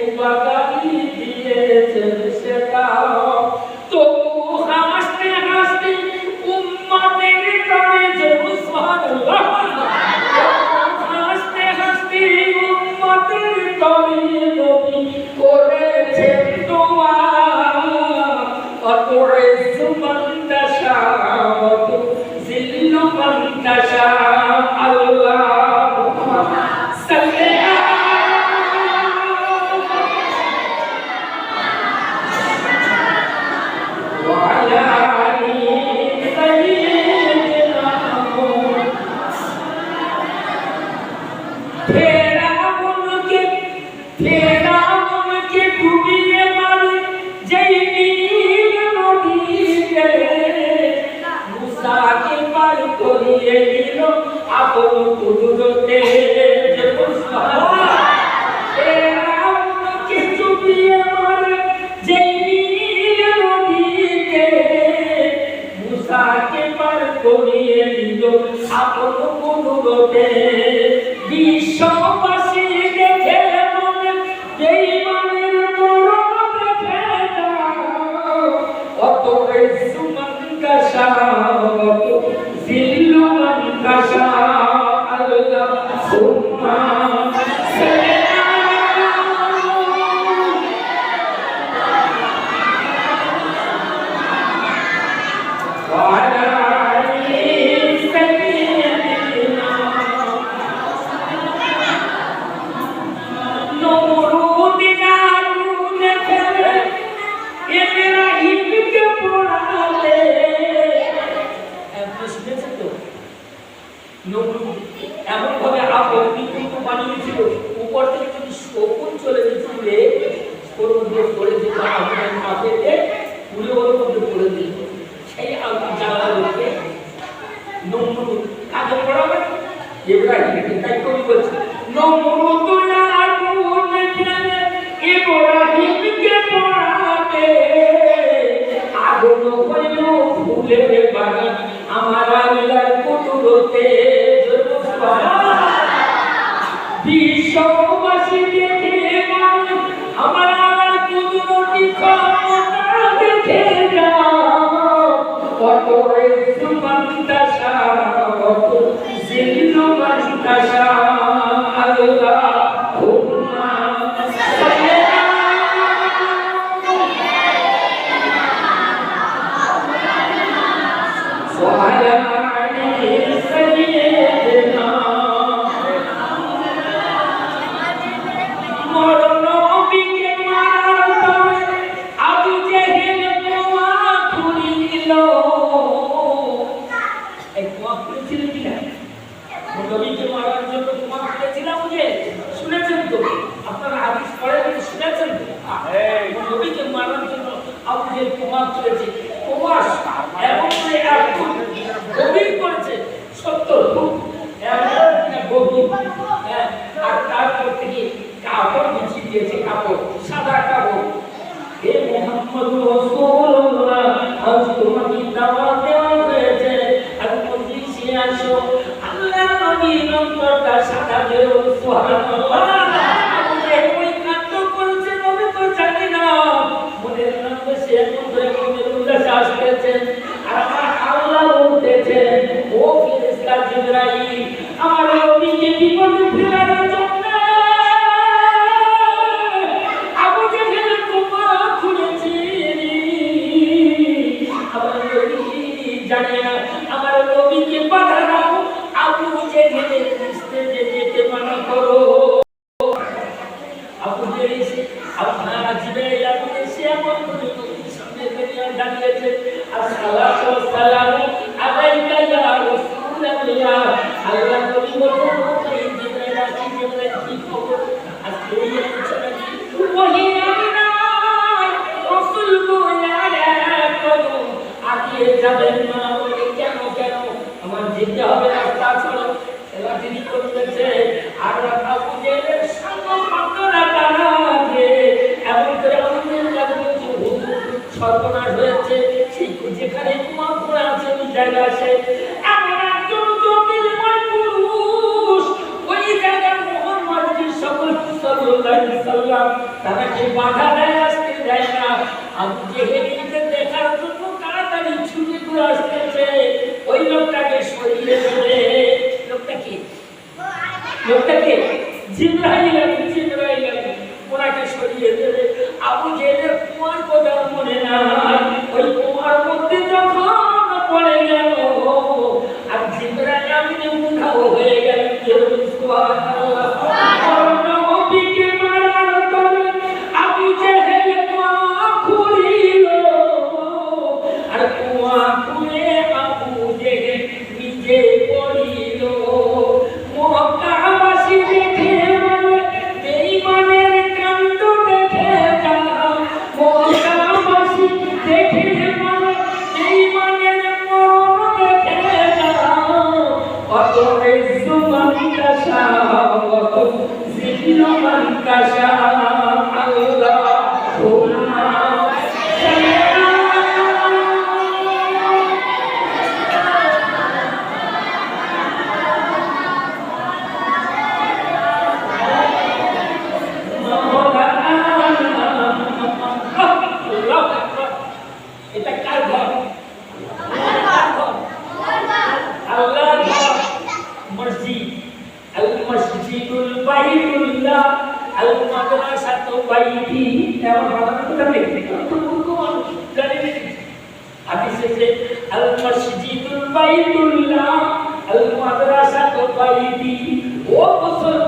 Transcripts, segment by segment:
উপাদানি দিয়েছেন সেটা দিতে ওর মধ্যে করে দিতে আপনার মাথাতে পুরো করে দিত সেই জানালাকে নমরুদ কাকে পড়াবেন ইব্রাহিমকে তাই কবি বলছে নমরুদ ইব্রাহিমকে পড়াতে বিশ্ববাসীকে আর তারপর থেকে কাপড় বিছিয়ে দিয়েছে, কাপড় সাদা কাপড়। হে মোহাম্মদ রাসূলুল্লাহ আজ তোমাকে দাওয়াত দেওয়া হয়েছে আজ মজলিসে আসো? আল্লাহ নবী নম্বরটা সাদা দেও, সুবহানাল্লাহ। তাদেরকে বাধা দেয় আসতে দেয় না। আবু জেহেলিকে দেখার জন্য তাড়াতাড়ি ছুটি করে আসতেছে ওই লোকটাকে সরিয়ে দেবে। কথা মনে না ওই কুমার মধ্যে যখন পড়ে গেল, আর জিব্রাহিল আমি উঠাও হয়ে গেল। সুবহানাল্লাহ زدنا من মসজিদুল বাইতুল্লাহ আল মাদ্রাসাতু বাইতি। এমন ঘটনা তো আমি তো মূর্খ মানুষ জানি না। আমি সেজে আল মসজিদুল বাইতুল্লাহ আল মাদ্রাসাতু বাইতি। ও মুসলমান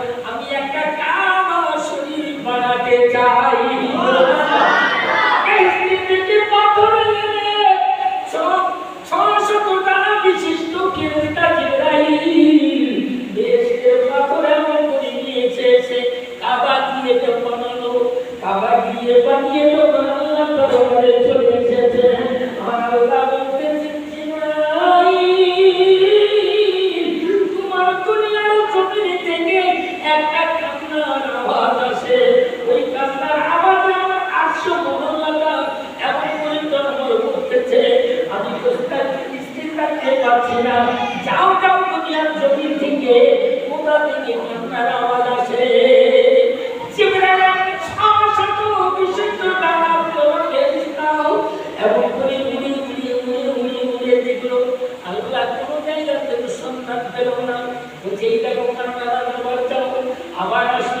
চাই পারছি না যাও যাও দুনিয়ার জমির থেকে কোথা থেকে আপনার আওয়াজ আসে? আবার আসলো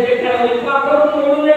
যেখানে উৎপাদন করলে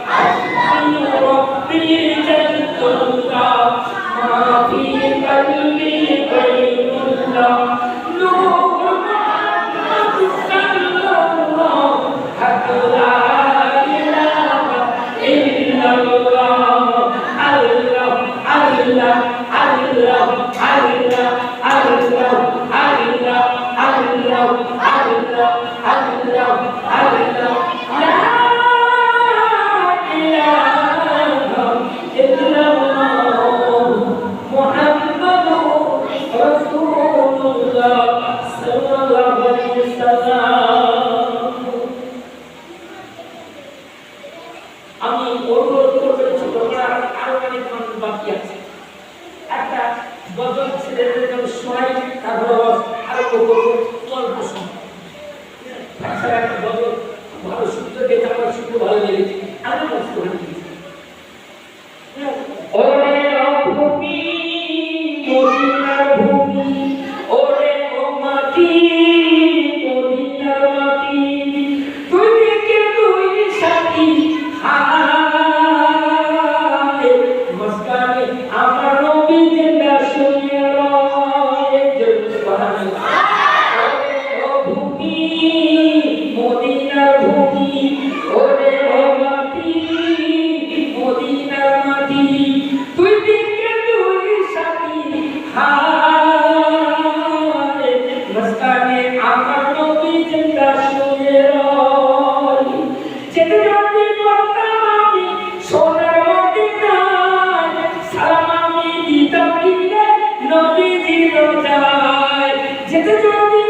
উপর যেতে যদি